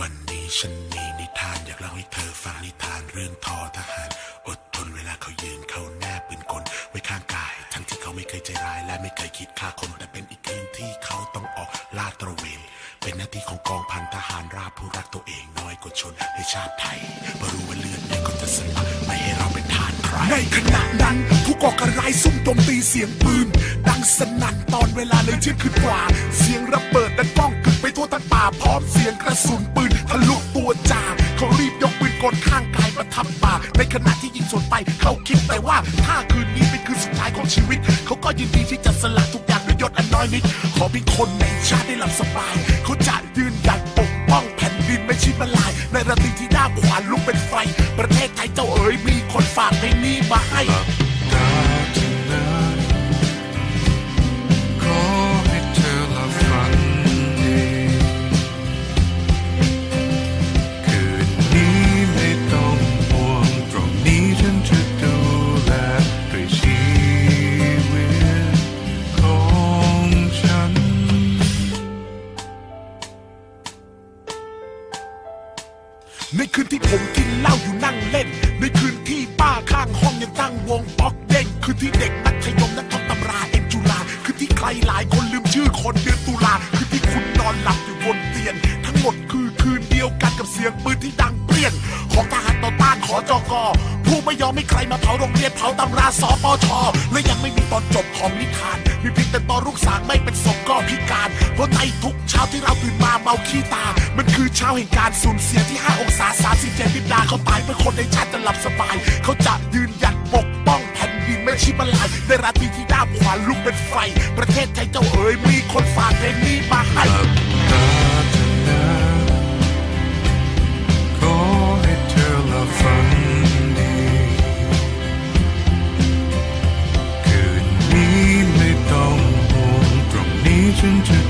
วันนี้ฉันมีนิทานอยากเล่าให้เธอฟังนิทานเรื่องทอทหาร อดทนเวลาเขายืนเขาแนบปืนกลไว้ข้างกาย ทั้งที่เขาไม่เคยใจร้ายและไม่เคยคิดฆ่าคนแต่เป็นอีกคืนที่เขาต้องออกลาดตระเวนเป็นหน้าที่ของกองพันทหารราบผู้รักตัวเองน้อยกว่าชนในชาติไทยเพราะรู้ว่าเลือดเนี่ยก็จะสลักไม่ให้เราเป็นทานใครในขณะนั้นผู้ก่อการร้ายซุ่มโจมตีเสียงปืน ดังสนั่นตอนเวลาเลยเที่ยงคืนกว่า เสียงระเบิดดังก้องาพร้อมเสียงกระสุนปืนทะลุตัวจ่าเขารีบยกปืนกลข้างกายมาทับป่ากในขณะที่ยิงสวนไป เขาคิดแต่ว่าถ้าคืนนี้เป็นคืนสุดท้ายของชีวิต เขาก็ยินดีที่จะสละทุกอย่างด้วยยศอันน้อยนิด ขอเป็นคนในชาติได้หลับสบาย เขาจะยืนหยัดปกป้องแผ่นดินไม่ชิดมาลาย ในระดับที่หน้าขวานลุกเป็นไฟ ประเทศไทยเจ้าเอ๋ยมีคนฝากเพลงนี้มาให้ ในคืนที่ผมกินเหล้าอยู่นั่งเล่น ในคืนที่ป้าข้างห้องยังตั้งวงป๊อกเด้งคืนที่เด็กมัธยมนักท่องตำราเอ็นจุฬาคืนที่ใครหลายคนลืมชื่อคนเดือนตุลาคืนที่คุณนอนหลับอยู่บนเตียงทั้งหมดคือคืนเดียวกันกับเสียงปืนที่ดังเปรี้ยงของทหารต่อต้านขอจอกอผู้ไม่ยอมให้ใครมาเผาโรงเรียนเผาตำราสปชและยังไม่มีตอนจบของนิทาน มีเพียงแต่ตอนลูกสางไม่เป็นศพก็พิการ เพราะในทุกเช้าที่เราตื่นมาเมาขี้ตา มันคือเช้าแห่งการสูญเสียที่5องศา คนในชาติจะหลับสบาย เขาจะยืนหยัดปกป้องแผ่นดินไม่ชิบลายในราตรีที่ด้ามขวาลุกเป็นไฟ ประเทศไทยเจ้าเอ๋ยมีคนฝากเพลงนี้มาให้ขอให้เธอละฝันดีคืนนี้ไม่ต้องห่วงตรงนี้ฉันจะ